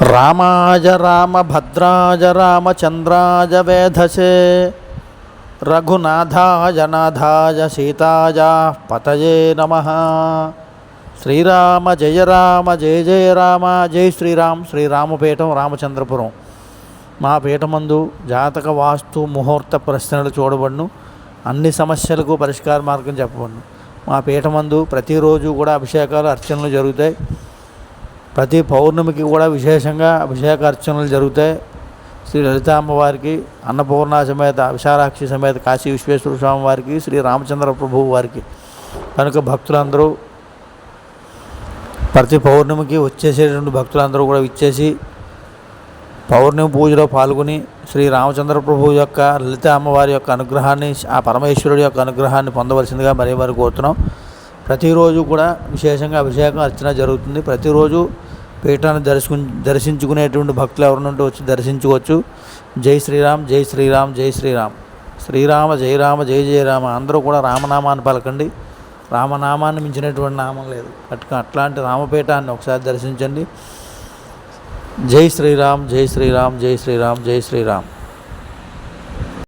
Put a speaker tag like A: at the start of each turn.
A: రామాయ రామభద్రాయ రామచంద్రాయ వేధసే రఘునాథాయ నాథాయ సీతాయ పతయే నమ. శ్రీరామ జయ రామ జయ జయ రామ జై శ్రీరామ్. శ్రీరామపీఠం రామచంద్రపురం. మా పీఠమందు జాతక వాస్తు ముహూర్త ప్రశ్నలు చూడబడును. అన్ని సమస్యలకు పరిష్కార మార్గం చెప్పబడును. మా పీఠమందు ప్రతిరోజు కూడా అభిషేకాలు అర్చనలు జరుగుతాయి. ప్రతి పౌర్ణమికి కూడా విశేషంగా అభిషేక అర్చనలు జరుగుతాయి. శ్రీ లలిత అమ్మవారికి అన్నపూర్ణ సమేత విశాలాక్షి సమేత కాశీ విశ్వేశ్వర స్వామి వారికి శ్రీ రామచంద్ర ప్రభువు వారికి. కనుక భక్తులందరూ ప్రతి పౌర్ణమికి వచ్చేసేటువంటి భక్తులందరూ కూడా ఇచ్చేసి పౌర్ణమి పూజలో పాల్గొని శ్రీ రామచంద్ర ప్రభు యొక్క లలిత అమ్మవారి యొక్క అనుగ్రహాన్ని ఆ పరమేశ్వరుడి యొక్క అనుగ్రహాన్ని పొందవలసిందిగా మరీ మరి కోరుతున్నాం. ప్రతిరోజు కూడా విశేషంగా అభిషేకం అర్చన జరుగుతుంది. ప్రతిరోజు పీఠాన్ని దర్శకు దర్శించుకునేటువంటి భక్తులు ఎవరినుంటే వచ్చి దర్శించుకోవచ్చు. జై శ్రీరామ్ జై శ్రీరామ్ జై శ్రీరామ్. శ్రీరామ జయ రామ జయ జయ రామ. అందరూ కూడా రామనామాన్ని పలకండి. రామనామాన్ని మించినటువంటి నామం లేదు. అట్లా అట్లాంటి రామపీఠాన్ని ఒకసారి దర్శించండి. జై శ్రీరామ్ జై శ్రీరామ్ జై శ్రీరామ్ జై శ్రీరామ్.